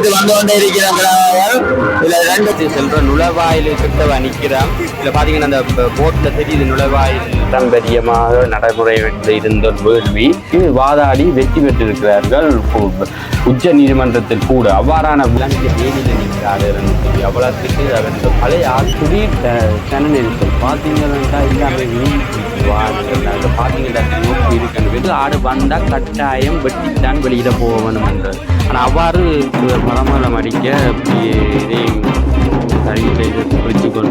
எடுத்து வந்து கொண்டே இருக்கிறார்கள் இதுல ரெண்டு செல்ற நுழைவாயில் கிட்டவ நிற்கிறான் இதில் பார்த்தீங்கன்னா அந்த போட்டில் தெரியுது நுழைவாயில் பாரம்பரியமாக நடைமுறை இருந்த வேள்வி. வாதாடி வெற்றி பெற்றிருக்கிறார்கள். உச்ச நீதிமன்றத்தில் கூட அவ்வாறான விலங்கு வேலியில் நிற்கிறார்கள் என்று சொல்லி அவ்வளோத்துக்கு அவர் பழைய ஆக்குடி சன நெரிசல் பார்த்தீங்கன்னா இல்லாமல் வீட்டு பார்த்தீங்கன்னா நோக்கி இருக்கணும் ஆடு வந்தால் கட்டாயம் வெட்டித்தான் வெளியிட போகணும் என்று ஆனால் அவ்வாறு மரமலம் அடிக்க இப்படி இதையும் சரி செய்து பிடிச்சு கொண்டு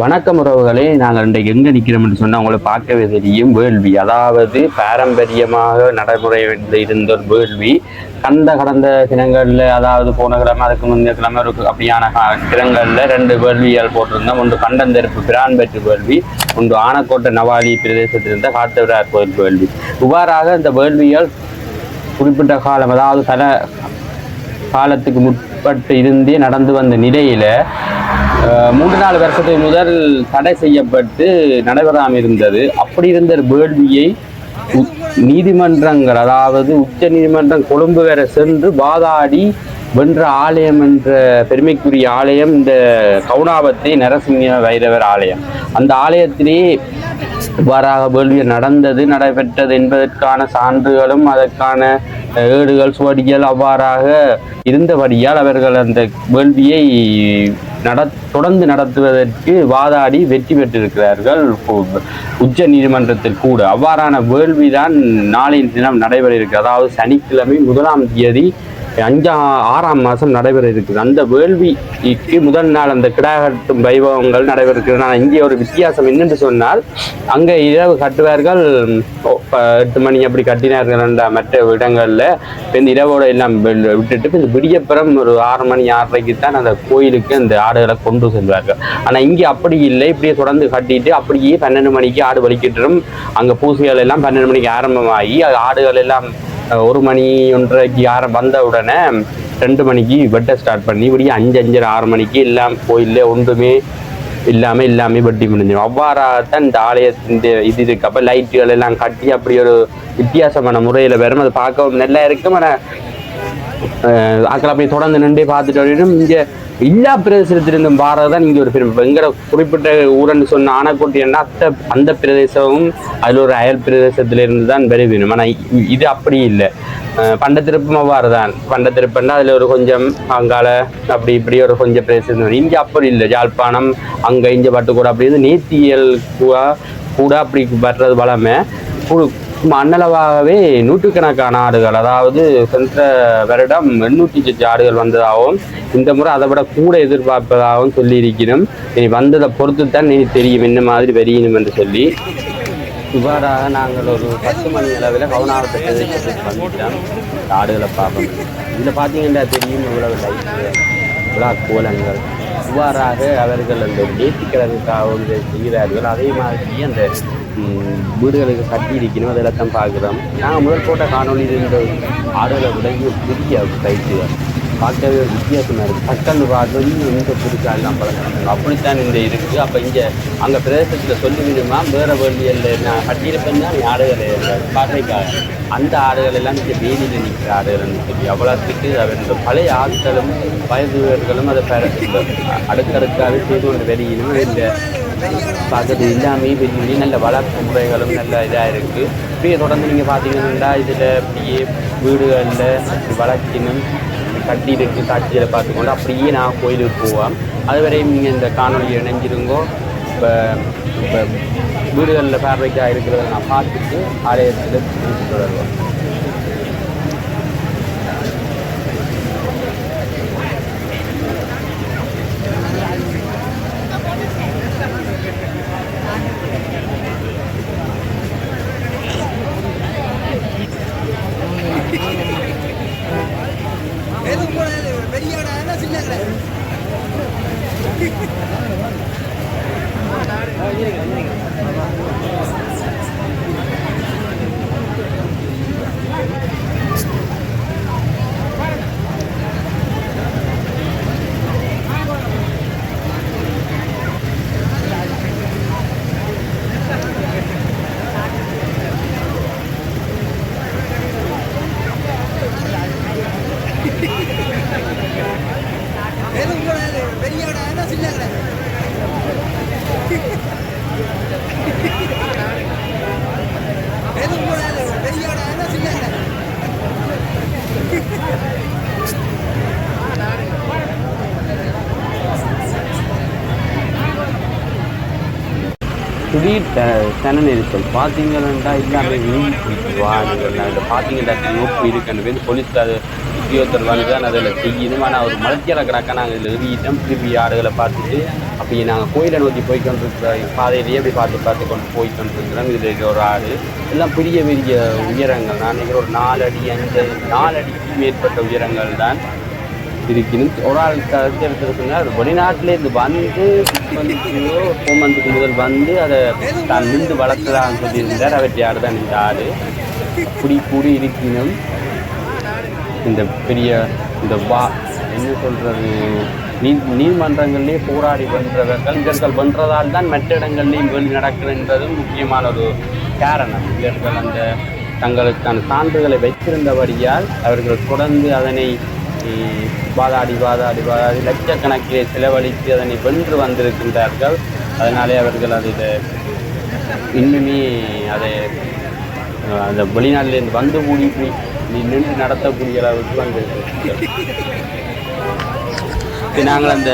வணக்கம் உறவுகளே நாங்கள் இன்றைக்கு எங்கே நிற்கிறோம் என்று சொன்னால் உங்களை பார்க்கவே தெரியும் வேள்வி. அதாவது பாரம்பரியமாக நடைமுறை இருந்த ஒரு வேள்வி. கந்த கடந்த தினங்களில் அதாவது போன கிழமை அதுக்கு முந்தைய கிழமை ஒரு அப்படியான தினங்களில் ரெண்டு வேள்வியால் போட்டிருந்தோம். ஒன்று கண்டந்தெருப்பு பிரான்பெற்று வேள்வி. ஒன்று ஆனக்கோட்டை நவாலி பிரதேசத்தில் இருந்த காட்டுவிரார் கோயில் வேள்வி. இவ்வாறாக இந்த வேள்வியால் குறிப்பிட்ட காலம் அதாவது பல காலத்துக்கு முற்பட்டு இருந்தே நடந்து வந்த நிலையில் மூன்று நாலு வருஷத்துக்கு முதல் தடை செய்யப்பட்டு நடைபெறாமல் இருந்தது. அப்படி இருந்த ஒரு வேள்வியை நீதிமன்றங்கள் அதாவது உச்ச நீதிமன்றம் கொழும்பு வரை சென்று வாதாடி வென்ற ஆலயம் என்ற பெருமைக்குரிய ஆலயம் இந்த கவுனாபத்தி நரசிங்க வைரவர் ஆலயம். அந்த ஆலயத்திலே இவ்வாறாக வேள்வி நடந்தது நடைபெற்றது என்பதற்கான சான்றுகளும் அதற்கான ஏடுகள் சுவடிகள் அவ்வாறாக இருந்தபடியால் அவர்கள் அந்த வேள்வியை நட தொடர்ந்து நடத்துவதற்கு வாதாடி வெற்றி பெற்றிருக்கிறார்கள். உச்ச நீதிமன்றத்தில் கூட. அவ்வாறான வேள்விதான் நாளைய தினம் நடைபெற இருக்கிறது அதாவது சனிக்கிழமை முதலாம் தேதி அஞ்சா ஆறாம் மாதம் நடைபெற இருக்குது அந்த வேள்விக்கு முதல் நாள் அந்த கிடாகட்டும் வைபவங்கள் நடைபெற இருக்குது ஆனால் இங்கே ஒரு வித்தியாசம் என்னென்று சொன்னால் அங்கே இரவு கட்டுவார்கள் எட்டு மணி அப்படி கட்டினார்கள் என்ற மற்ற இடங்களில். இந்த இரவோட எல்லாம் விட்டுட்டு இந்த விடியப்புறம் ஒரு ஆறு மணி ஆறரைக்கு தான் அந்த கோயிலுக்கு அந்த ஆடுகளை கொண்டு செல்வார்கள். ஆனால் இங்கே அப்படி இல்லை. இப்படியே தொடர்ந்து கட்டிட்டு அப்படியே பன்னெண்டு மணிக்கு ஆடு வலிக்கிட்டுரும் அங்கே பூசைகள் எல்லாம் பன்னெண்டு மணிக்கு ஆரம்பமாகி ஆடுகள் எல்லாம் ஒரு மணி ஒன்றரைக்கு ஆரம் வந்த உடனே ரெண்டு மணிக்கு வெட்ட ஸ்டார்ட் பண்ணி இப்படியே அஞ்சு அஞ்சரை ஆறு மணிக்கு எல்லாம் கோயில்ல ஒன்றுமே இல்லாமல் எல்லாமே வெட்டி முடிஞ்சிடும். அவ்வாறாகத்தான் இந்த ஆலயத்தின் இது இருக்கு அப்போ லைட்டுகள் எல்லாம் கட்டி அப்படி ஒரு வித்தியாசமான முறையில் வரும். அதை பார்க்கவும் நல்லா இருக்கும். ஆனால் ஆக்கள் அப்படி தொடர்ந்து நின்றே பார்த்துட்டு வரையும் இங்கே எல்லா பிரதேசத்திலிருந்தும் பாரதான் இங்கே ஒரு பெரும் எங்கிற குறிப்பிட்ட ஊரன்னு சொன்ன ஆனக்கோட்டைன்னா அத்த அந்த பிரதேசமும் அதில் ஒரு அயல் பிரதேசத்திலிருந்து தான் பெருவினும் ஆனால் இது அப்படி இல்லை. பண்டத்திருப்பும் அவ்வாறு தான். பண்டத்திருப்புன்னா அதில் ஒரு கொஞ்சம் அங்கால அப்படி இப்படி ஒரு கொஞ்சம் பிரதேசம் இங்கே அப்படி இல்லை. யாழ்ப்பாணம் அங்கே இங்கே பட்டுக்கூட அப்படி இருந்து நேத்தியல் கூட கூட அப்படி வர்றது வளமை. மண்ணளவாகவே நூற்றுக்கணக்கான ஆடுகள் அதாவது சென்ற வருடம் எண்ணூற்றி சொச்சு ஆடுகள் வந்ததாகவும் இந்த முறை அதை விட கூட எதிர்பார்ப்பதாகவும் சொல்லியிருக்கிறோம். இனி வந்ததை பொறுத்து தான் இனி தெரியும் என்ன மாதிரி வெறியணும் என்று சொல்லி. இவ்வாறாக நாங்கள் ஒரு பத்து மணி அளவில் கவுனாவட்ட வந்துட்டோம். இந்த ஆடுகளை பார்ப்போம். இதில் பார்த்தீங்கன்னா தெரியும் இவ்வளவு லைட்டு விழா கோலங்கள். இவ்வாறாக அவர்கள் அந்த நேர்த்திக்கடனுக்காக செய்கிறார்கள். அதே மாதிரி அந்த வீடுகளுக்கு கட்டி இருக்கணும் அதெல்லாம் தான் பார்க்குறோம். நாங்கள் முதல் போட்ட காணொலி இருந்த ஆடலை விட இது புதிய பார்க்கவே ஒரு வித்தியாசமாக இருக்குது டக்குன்னு பார்த்தோம் இந்த புதுசாக எல்லாம் பழக்கம். அப்படித்தான் இந்த இருக்குது அப்போ இங்கே அங்கே பிரதேசத்தில் சொல்லி விடுமா? வேறு வழியில் நான் கட்டியிருப்பேன்னா நீ ஆடுகளை பார்வைக்காக அந்த ஆடுகள் எல்லாம் இங்கே வேலியில் நிற்கிற ஆடுகள்னு சொல்லி அவ்வளோத்துக்கு அவர் பழைய ஆட்களும் வயதுகளும் அதை பெற அடுக்கடுக்காக செய்து கொண்டு வெளியிலும் இந்த பார்க்கறது எல்லாமே பெரிய நல்ல வளர்ப்பு முறைகளும் நல்ல இதாக இருக்குது இப்படியே தொடர்ந்து நீங்கள் பார்த்தீங்கன்னா இதில் இப்படியே வீடுகளில் வளர்ச்சினும் கட்டி இருக்கு காட்சியில் பார்த்துக்கொண்டு அப்படியே நான் கோயிலுக்கு போவேன் அதுவரையும் நீங்கள் இந்த காணொலியை இணைஞ்சிருங்கோ. இப்போ இப்போ வீடுகளில் ஃபேப்ரிக்காக இருக்கிறத நான் பார்த்துட்டு ஆலயத்தில் தொடருவேன் திடீர் த- சன நெரிசல். பார்த்தீங்கன்னா எல்லாமே வீண் வாகனங்கள் அந்த பார்த்தீங்கன்னா நோக்கு இருக்குன்னு பேர் போலீஸ் அது உத்தியோகத்தர் வந்து தான் அதில் செய்யணும் ஆனால் ஒரு மலர்ச்சியில் கிடக்க நாங்கள் இதில் எறியிட்டோம் திருப்பி ஆடுகளை பார்த்துட்டு அப்படியே நாங்கள் கோயிலை நோக்கி போய் கொண்டிருக்கிற பாதையிலேயே அப்படி பார்த்து பார்த்து கொண்டு போய் கொண்டிருக்கிறோம். இதில் இருக்கிற ஒரு ஆடு. எல்லாம் பெரிய பெரிய உயரங்கள் நான் நினைக்கிறேன் ஒரு நாலு அடி அஞ்சு நாலு அடிக்கு மேற்பட்ட உயரங்கள் தான் இருக்கணும் ஒரு ஆள் கருத்து எடுத்துருக்குங்க அது வெளிநாட்டிலேருந்து வந்து வந்து ஃபோர் மந்த்துக்கு முதல் வந்து அதை தான் நின்று வளர்க்கலாம்னு சொல்லியிருந்தார். அவற்றை ஆடு தான் இந்த ஆடு. அப்படி கூடி இருக்கணும் இந்த பெரிய இந்த வா என்ன சொல்கிறது நீர் நீர்மன்றங்கள்லேயே போராடி பண்ணுறவர்கள் இவர்கள் பண்ணுறதால் தான் மற்ற இடங்கள்லேயும் வெளி நடக்குதுன்றது முக்கியமான ஒரு காரணம். இவர்கள் அந்த தங்களுக்கான சான்றுகளை வைத்திருந்தபடியால் அவர்கள் தொடர்ந்து அதனை வாதாடி வாதாடி வாதாடி லட்சக்கணக்கிலே செலவழித்து அதனை வென்று வந்திருக்கின்றார்கள். அதனாலே அவர்கள் அதில் இன்னுமே அதை அந்த வெளிநாட்டிலேருந்து வந்து கூடி நீ நின்று நடத்தக்கூடிய அளவுக்கு வந்து நாங்கள் அந்த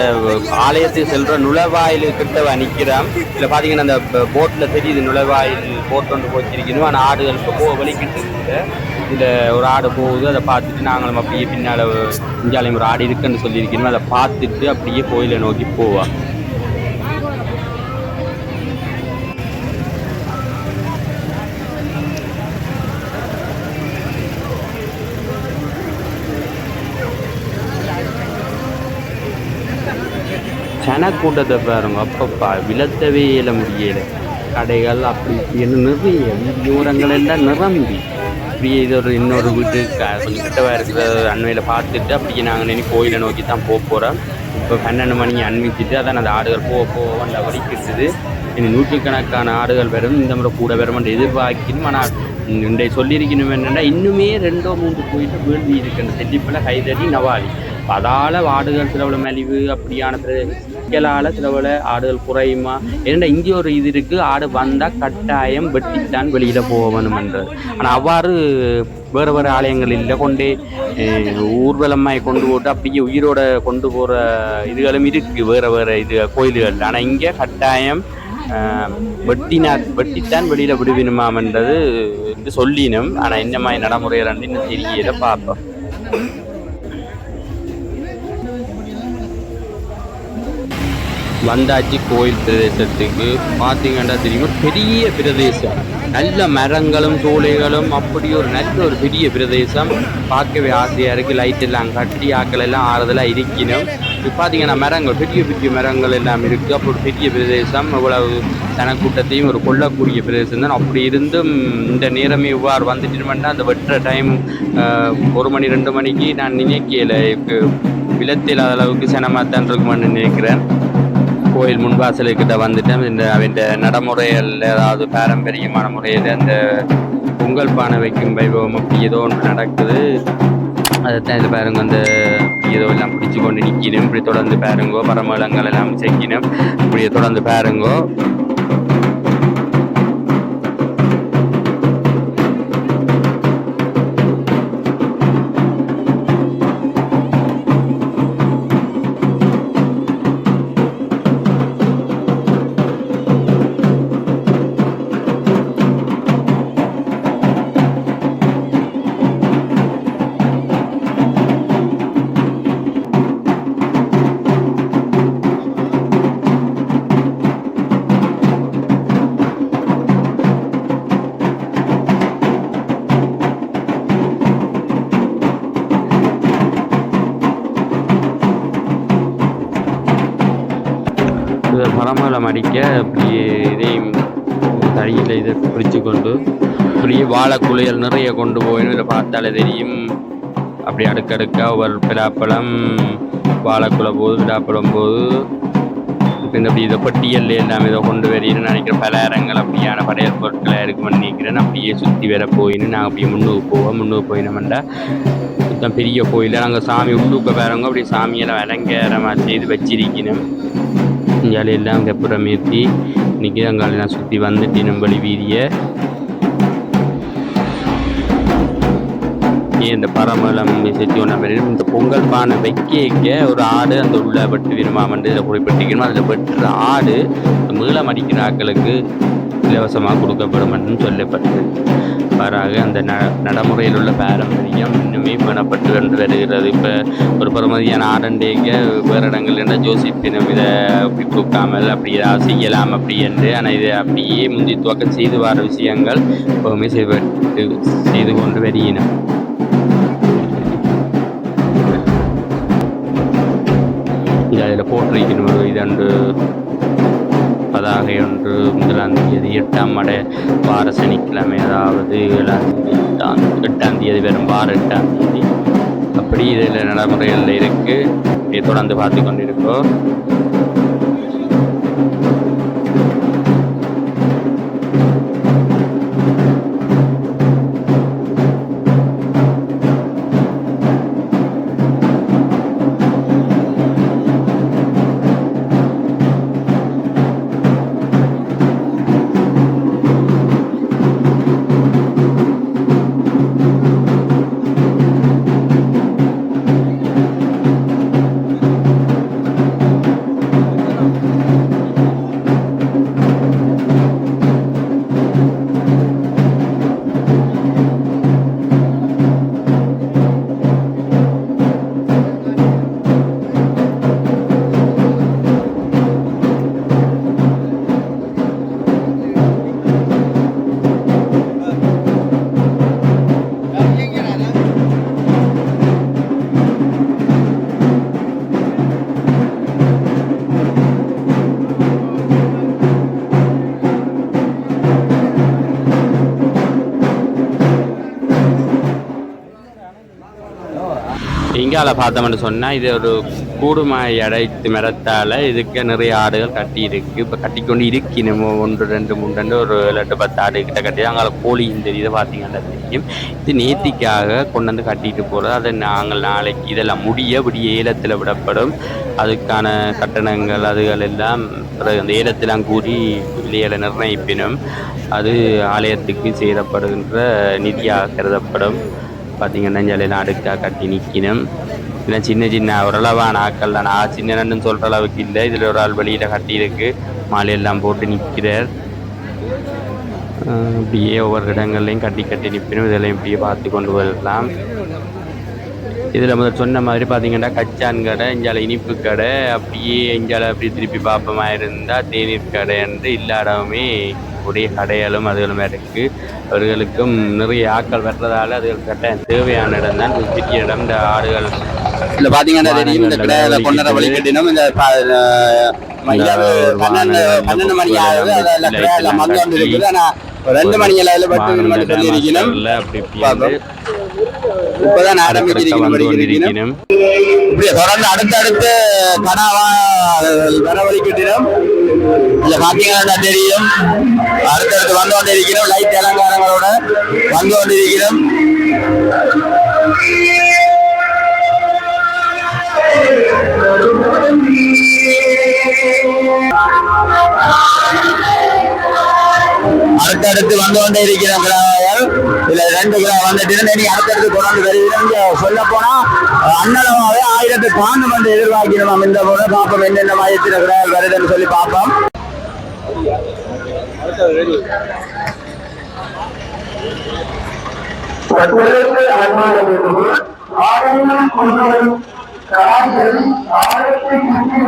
ஆலயத்துக்கு செல்ற நுழைவாயில் கிட்ட நிற்கிறோம் இதில் பார்த்தீங்கன்னா அந்த போட்டில் தெரியுது நுழைவாயில் போட் கொண்டு போச்சிருக்கணும். ஆனால் ஆடுகள் இப்போ போ வலிக்கிட்டு இருக்குது. இதில் ஒரு ஆடு போகுது அதை பார்த்துட்டு நாங்களும் அப்படியே பின்னால் இஞ்சாலையும் ஒரு ஆடு இருக்குன்னு சொல்லியிருக்கணும். அதை பார்த்துட்டு அப்படியே கோயிலை நோக்கி போவோம் ஜனக்கூட்டத்தை பாருங்க. அப்பப்பா விலத்தவே இயல முடியல. கடைகள் அப்படி இப்படின்னு நிறைய வீரங்கள் எல்லாம் நிரம்பி. அப்படியே இது ஒரு இன்னொரு வீட்டு க கொஞ்சம் கிட்டவா இருக்கிற அண்மையில் பார்த்துட்டு அப்படியே நாங்கள் நினை கோயிலை நோக்கி தான் போக போகிறோம் இப்போ பன்னெண்டு மணிக்கு அன்மிச்சிட்டு அதான் அந்த ஆடுகள் போக போகல அந்த இனி நூற்றுக்கணக்கான ஆடுகள் வரும் இந்த முறை கூட வரும் என்று எதிர்பார்க்கணும் ஆனால் இன்றைய சொல்லியிருக்கணும் என்னென்னா இன்னுமே ரெண்டோ மூன்று போயிட்டு வேள்வி இருக்கின்ற செட்டிப்பில் கைதடி நவாலி. அதால் ஆடுகள் சிலவுல மலிவு அப்படியான சிக்கலால் சிலவுல ஆடுகள் குறையுமா? ஏன்னா இங்கே ஒரு இது இருக்குது ஆடு வந்தால் கட்டாயம் வெட்டித்தான் வெளியில் போகணுமன்றது ஆனால் அவ்வாறு வேறு வேறு ஆலயங்கள் இல்லை கொண்டு ஊர்வலமாக கொண்டு போட்டு அப்படியே உயிரோட கொண்டு போகிற இதுகளும் இருக்குது வேறு வேறு இது கோயில்கள். ஆனால் இங்கே கட்டாயம் அஹ், வெட்டினார் வெட்டித்தான் வெளியில் விடுவினுமாம்ன்றது இது சொல்லினும் ஆனால் என்ன மாதிரி நடைமுறைகள் இன்னும் தெரியல பார்ப்போம். வந்தாச்சு கோயில் பிரதேசத்துக்கு. பார்த்தீங்கன்னா தெரியும்? பெரிய பிரதேசம். நல்ல மரங்களும் சோலைகளும் அப்படி ஒரு நல்ல ஒரு பெரிய பிரதேசம். பார்க்கவே ஆசையாக இருக்குது லைட் எல்லாம் கட்டி ஆக்கள் எல்லாம் ஆறுதலாக இருக்கணும். இப்போ பார்த்தீங்கன்னா மரங்கள் பெரிய பெரிய மரங்கள் எல்லாம் இருக்குது அப்போ ஒரு பெரிய பிரதேசம். இவ்வளவு தனக்கூட்டத்தையும் ஒரு கொள்ளக்கூடிய பிரதேசம் தான். அப்படி இருந்தும் இந்த நேரமே இவ்வாறு வந்துட்டு அந்த வெட்டுற டைம் ஒரு மணி ரெண்டு மணிக்கு நான் நினைக்கல. விலத்தில் அளவுக்கு சனமாக தான் இருக்குமான்னு நினைக்கிறேன். கோயில் முன்வாசலுக்கிட்ட வந்துட்டேன். இந்த அவன் நடைமுறைகள் ஏதாவது பாரம்பரியமான முறையில் அந்த பொங்கல் பானை வைக்கும் வைபவம் அப்படி ஏதோ ஒன்று நடக்குது. அதைத்தான் இது பாருங்க அந்த ஏதோ எல்லாம் பிடிச்சி கொண்டு நிற்கணும் இப்படி தொடர்ந்து பாருங்கோ பரமளங்கள் எல்லாம் செக்கினோம். இப்படியே தொடர்ந்து பாருங்கோ. மரமலம் அடிக்க அப்படியே இதையும் தடியில் இதை பிடிச்சு கொண்டு அப்படியே வாழைக்குலைகள் நிறைய கொண்டு போய் இதில் பார்த்தாலே தெரியும். அப்படி அடுக்கடுக்க ஒரு பிலாப்பழம் வாழைக்குலை போது பிலாப்பழம் போது இந்த அப்படி இதை பட்டியல் எல்லாம் இதை கொண்டு வரீன்னு நினைக்கிற பலகாரங்கள் அப்படியான படையல் பொருட்களை இருக்குமென்னு நினைக்கிறேன். அப்படியே சுற்றி வர போயின்னு நாங்கள் அப்படியே முன்னுக்கு போவோம் முன்னுக்கு போயினோம்டா சுத்தம் பெரிய கோயில் நாங்கள் சாமி உள்ளுக்க வரவங்க அப்படி சாமியெல்லாம் அலங்காரமாக செய்து வச்சிருக்கணும். இங்காலையெல்லாம் கப்புறமேற்றி இன்றைக்கி அங்காலெல்லாம் சுற்றி வந்துட்டு நம்பளி வீதியை இந்த பரமலம் செத்தி ஒன்றாம் இந்த பொங்கல் பானை வைக்க ஒரு ஆடு அந்த உள்ள வெட்டு விரும்பாமண்டு இதில் குறிப்பிட்டிருக்கணும் அதில் வெட்டுற ஆடு இந்த மீளம் அடிக்கிற ஆட்களுக்கு இலவசமாக கொடுக்கப்படும் என்றும் சொல்லப்பட்டது. மாறாக அந்த ந நடைமுறையில் உள்ள பாரம்பரியம் இன்னுமே பேணப்பட்டு வந்து வருகிறது. இப்போ ஒரு பரமதியான ஆரண்டேக்க வேறு இடங்கள் என்ன ஜோசிப்பினம் இதை அப்படி கொடுக்காமல் அப்படி ஏதாவது செய்யலாம் அப்படி என்று ஆனால் இதை அப்படியே முந்தி துவக்கம் செய்து வர விஷயங்கள் எப்போவுமே செய்து செய்து கொண்டு வருகின்றன இதில் போட்டு போட்டிருக்கணும் இது இதன்று பதாகை ஒன்று முதலாம் தேதி எட்டாம் மடை வார சனிக்கிழமை அதாவது ஏழாம் தேதி எட்டாம் எட்டாம் தேதி வெறும் வார எட்டாம் தேதி. அப்படி இதில் நடைமுறைகளில் இருக்குது தொடர்ந்து பார்த்து கொண்டிருக்கோம் இங்கால பார்த்தோம்னு சொன்னால் இது ஒரு கூடுமா அடைத்து மரத்தால் இதுக்கு நிறைய ஆடுகள் கட்டி இருக்கு. இப்போ கட்டிக்கொண்டு இருக்கணும் ஒன்று ரெண்டு மூணு ரெண்டு ஒரு ரெண்டு பத்து ஆடு கிட்ட கட்டி அங்கே கோழி இந்த இதை பார்த்தீங்கன்னா தெரியும். இது நேர்த்திக்காக கொண்டு வந்து கட்டிட்டு போகிறது அதை நாங்கள் நாளைக்கு இதெல்லாம் முடிய விடிய ஏலத்தில் விடப்படும். அதுக்கான கட்டணங்கள் அதுகள் எல்லாம் பிறகு அந்த ஏலத்தெல்லாம் கூறி விலையில நிர்ணயிப்பினும் அது ஆலயத்துக்கு செய்தப்படுகின்ற நிதியாக கருதப்படும். பார்த்தீங்கன்னா ஜலையில் அடுக்காக கட்டி நிற்கணும் இல்லை சின்ன சின்ன ஓரளவான ஆக்கள் தான். நான் சின்னன்னு சொல்கிற அளவுக்கு இல்லை. இதில் ஒரு ஆள் வெளியில் கட்டியிருக்கு மாலையெல்லாம் போட்டு நிற்கிறார். இப்படியே ஒவ்வொரு இடங்கள்லையும் கட்டி கட்டி நிற்பினும். இதெல்லாம் இப்படியே பார்த்து கொண்டு வரலாம். இதில் முதல் சொன்ன மாதிரி பார்த்தீங்கன்னா கச்சான் கடை இஞ்சால இனிப்பு கடை. அப்படியே இஞ்சால அப்படி திருப்பி பார்ப்பமாக இருந்தால் தேநீர் கடை என்று இல்லாடவுமே உடைய கடைகளும் அதுகளும் இருக்குது அவர்களுக்கும் நிறைய ஆட்கள் வர்றதால அதுகள் கட்டாயம் தேவையான இடம் தான். பெரிய இடம் இந்த ஆடுகள் இதுல பாத்தீங்கன்னா தெரியும். இந்த கிடையாத கொண்டர வழி கட்டினோம் இந்த பன்னெண்டு மணி ஆகுது. ரெண்டு மணி அளவில் மட்டும் சொல்லி இருக்கணும் இப்பதான் இப்படி தொடர்ந்து அடுத்தடுத்து கனாவா வரவழிக்கிட்டிடும் இல்ல பாத்தீங்கன்னா தெரியும். அடுத்தடுத்து வந்து கொண்டிருக்கிறோம். லைட் அலங்காரங்களோட வந்து கொண்டிருக்கிறோம். அடுத்தடுத்து வந்து கொண்டே இருக்கிற கிராமங்கள் இதுல ரெண்டு கிலோ வந்துட்டு நீ அடுத்தடுத்து கொண்டு வருகிறோம் சொல்ல போனா அன்னளவாவே ஆயிரத்து தாண்டு வந்து எதிர்பார்க்கிறோம். இந்த போல பார்ப்போம். என்னென்ன மையத்தில் கிராமம் வருதுன்னு சொல்லி பார்ப்போம். சத்துரத்து அன்பானவர்களே, ஆயிரம் கொண்டவரும் கலாச்சாரி ஆயிரத்தை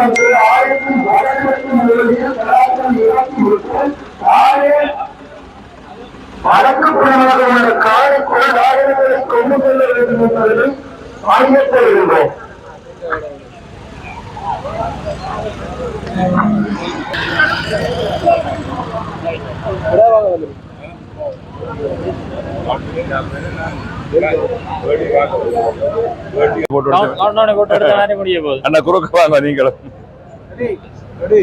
வந்து ஆயிரத்தி வடகிழக்கு மூலையில் கலாச்சாரம் புறமாக உள்ள காரைக்குள் ஆயிரங்களை கொண்டு செல்ல வேண்டும் ஆயத்தை இருந்தோம் போட்டு அண்ணா குறுக்க வாங்க நீங்களும். ரெடி.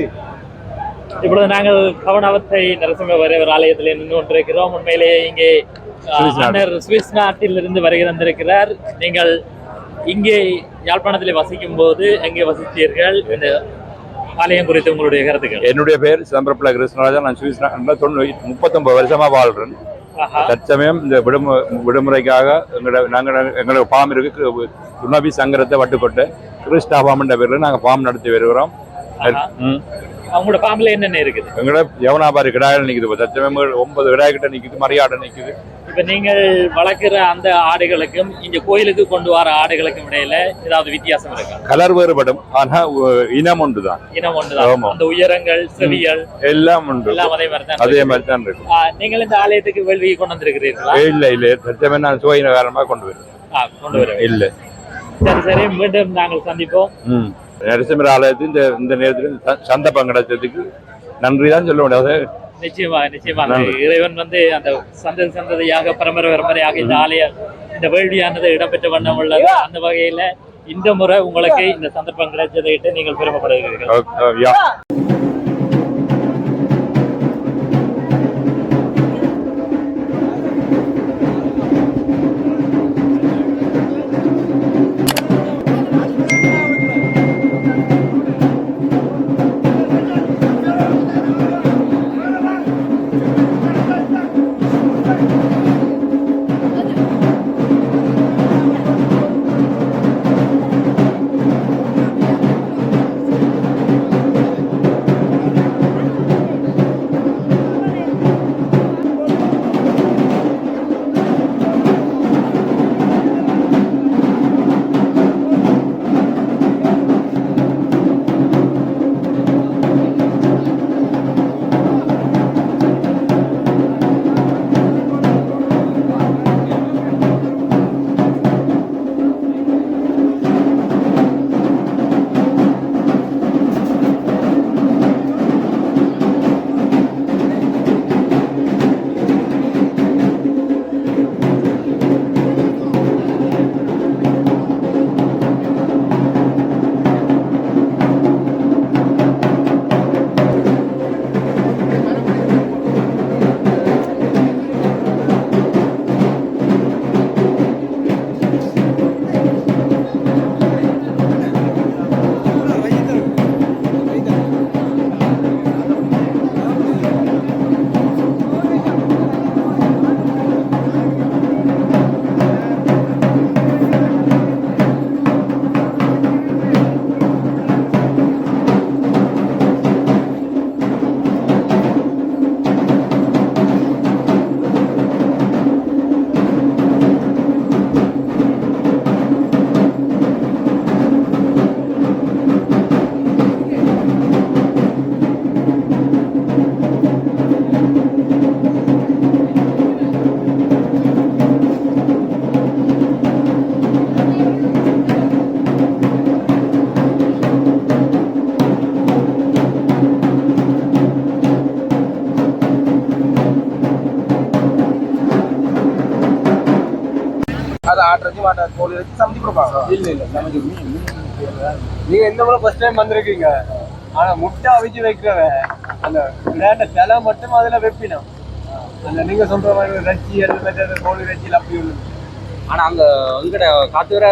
இப்பொழுது நாங்கள் கவனவத்தை நரசிம்ம வரைவர் ஆலயத்தில் நின்று கொண்டிருக்கிறோம். உண்மையிலேயே இங்கே அஹ், சுவிஸ் நாடு. அண்ணர் சுவிஸ் நாட்டில் இருந்து வருகை தந்திருக்கிறார். நீங்கள் இங்கே யாழ்ப்பாணத்தில் வசிக்கும் போது எங்கே வசித்தீர்கள்? இந்த ஆலயம் குறித்து உங்களுடைய கருத்துக்கள். என்னுடைய பேர் சிதம்பரப்பிள்ளை கிருஷ்ணராஜன் நான் சுவிஸ் நாட்டில் தொண்ணூறு முப்பத்தொன்பது வருஷமா வாழ்றேன். ஆஹா. தற்சமயம் இந்த விடுமு விடுமுறைக்காக எங்களோட நாங்கள் எங்களோட ஃபார்ம் இருக்கு. துணவி சங்கரத்தை வட்டுக்கொட்டு ஃபார்ம் என்ற பேரில் நாங்கள் ஃபார்ம் நடத்தி வருகிறோம். உங்களோட பாம்புல என்னென்ன இருக்குது? எங்களோட யவனாபாரி கிடாயில் நிற்குது இப்போ தற்சமயம் ஒன்பது கிடாய் கிட்ட நிற்குது மரியாதை நிற்குது இப்ப நீங்கள் வளர்க்கிற அந்த ஆடுகளுக்கும் இங்க கோயிலுக்கு கொண்டு வர ஆடுகளுக்கும் இடையில ஏதாவது வித்தியாசம் இருக்கா? கலர் வேறுபடும். ஆனா உ- இனம் ஒன்று தான் இனம் ஒன்றுதான். ஆமா. அந்த உயரங்கள் செவியல் எல்லாம் உண்டு. எல்லாம் அதே மாதிரி தான் அதே இருக்கு. மாதிரி தான் இருக்கும் நீங்கள் இந்த ஆலயத்துக்கு வேள்வியை கொண்டு வந்திருக்கிறீர்களா? இல்ல இல்ல. தற்சமயம் நான் சுவையின காரணமாக கொண்டு வருவேன் ஆ, கொண்டு வர இல்ல. சரி சரி. மீண்டும் நாங்கள் சந்திப்போம். நரசிம்மர் ஆலயத்தில் இந்த இந்த நேரத்தில் சந்தர்ப்பம் கிடைச்சதுக்கு நன்றி தான் சொல்ல முடியாது நிச்சயமாக நிச்சயமாக. இறைவன் வந்து அந்த சந்ததி சந்ததியாக பரம்பரை பரம்பரையாக இந்த ஆலயம் இந்த வேள்வியானது இடம்பெற்ற வண்ணம் உள்ளது. அந்த வகையில இந்த முறை உங்களுக்கு இந்த சந்தர்ப்பம் கிடைச்சதை நீங்கள் பெருமைப்படுகிறீர்கள். கோழி வச்சு சமைச்சு கொடுப்பாங்க இல்ல இல்ல நமக்கு நீங்க இந்த முறை ஃபர்ஸ்ட் டைம் வந்திருக்கீங்க ஆனா முட்டை அவிச்சு வைக்கிறவன் அந்த விளையாட்ட தலை மட்டும் அதுல வைப்பினோம் அந்த நீங்க சொல்ற மாதிரி ரச்சி அது மற்றது கோழி ரச்சியில் அப்படி ஒண்ணு ஆனா அங்க எங்கட காத்துவர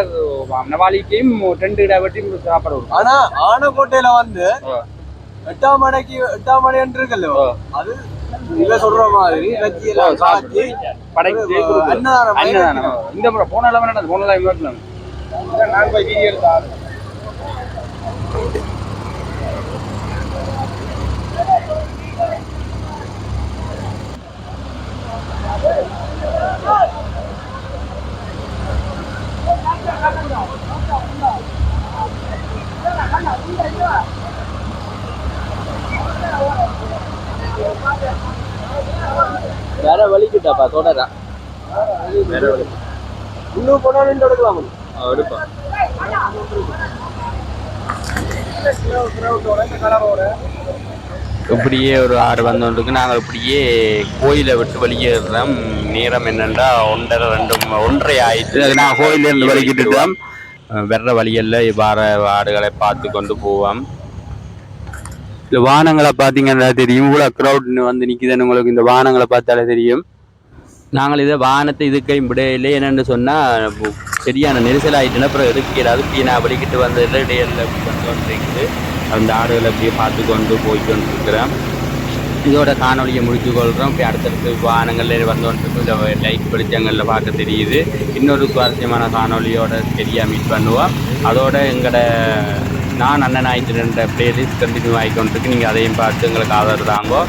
நவாலிக்கையும் ரெண்டு இட வெட்டியும் சாப்பாடு ஆனா ஆனக்கோட்டையில வந்து எட்டாம் மணிக்கு எட்டாம் மணி இருக்குல்ல அது நீங்க சொல்ற மாதிரி எல்லாம் காய்ச்சி படைக்கு அன்னதானம் அன்னதானம். இந்த முறை போன இடம் நடந்தது போன இடம் நடந்தது நான் போய் வீடியோ எடுத்த ஆளு. வேற வலிக்கிட்டாப்பா தொடரா. இன்னும் போனா நின்று எடுக்கலாம். எடுப்பா. இப்படியே ஒரு ஆடு வந்தோண்டுக்கு நாங்கள் இப்படியே கோயிலை விட்டு வெளியேறுறோம். நேரம் என்னென்றா? ஒன்றரை ரெண்டு ஒன்றரை ஆயிடுச்சு அது நான் கோயிலிருந்து வெளிக்கிட்டுட்டோம் வர்ற வழியில் இவ்வாறு ஆடுகளை பார்த்து கொண்டு போவோம். இந்த வானங்களை பார்த்தீங்கன்னா தெரியும். இவ்வளோ க்ரௌட்னு வந்து நிற்கிதுன்னு உங்களுக்கு இந்த வானங்களை பார்த்தாலே தெரியும். நாங்கள் இதை வானத்தை இதுக்கையும் விடையிலே என்னென்னு சொன்னால் சரியான நெரிசல் ஆகிட்டுனா அப்புறம் எதுக்கு அதுக்கு நான் வலிக்கிட்டு வந்ததில் இடையில வந்துருக்குது. அந்த ஆடுகளை அப்படியே பார்த்து கொண்டு போய் இருக்கிறேன் இதோட காணொலியை முடித்து கொள்கிறோம். இப்போ அடுத்தடுத்து வானங்களில் வந்து இந்த லைட் வெளிச்சங்களில் பார்க்க தெரியுது. இன்னொரு சுவாரஸ்யமான காணொலியோட சரியாக மீட் பண்ணுவோம். அதோட எங்களோட நான் அண்ணன் ஆயிட்டு பிளேலிஸ்ட் கண்டினியூ ஆகிக்கொண்டிருக்கு நீங்கள் அதையும் பார்த்து எங்களுக்கு ஆதரவு தாங்கோ.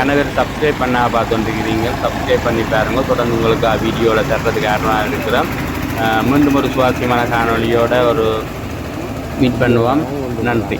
எனவே சப்ஸ்கிரைப் பண்ண பார்த்துருக்கிறீங்க சப்ஸ்கிரைப் பண்ணி பாருங்க. தொடர்ந்து உங்களுக்கு வீடியோவில் தர்றதுக்கு காரணமாக இருக்கிறோம். மீண்டும் ஒரு சுவாரஸ்யமான காணொலியோட ஒரு மீட் பண்ணுவோம். நன்றி.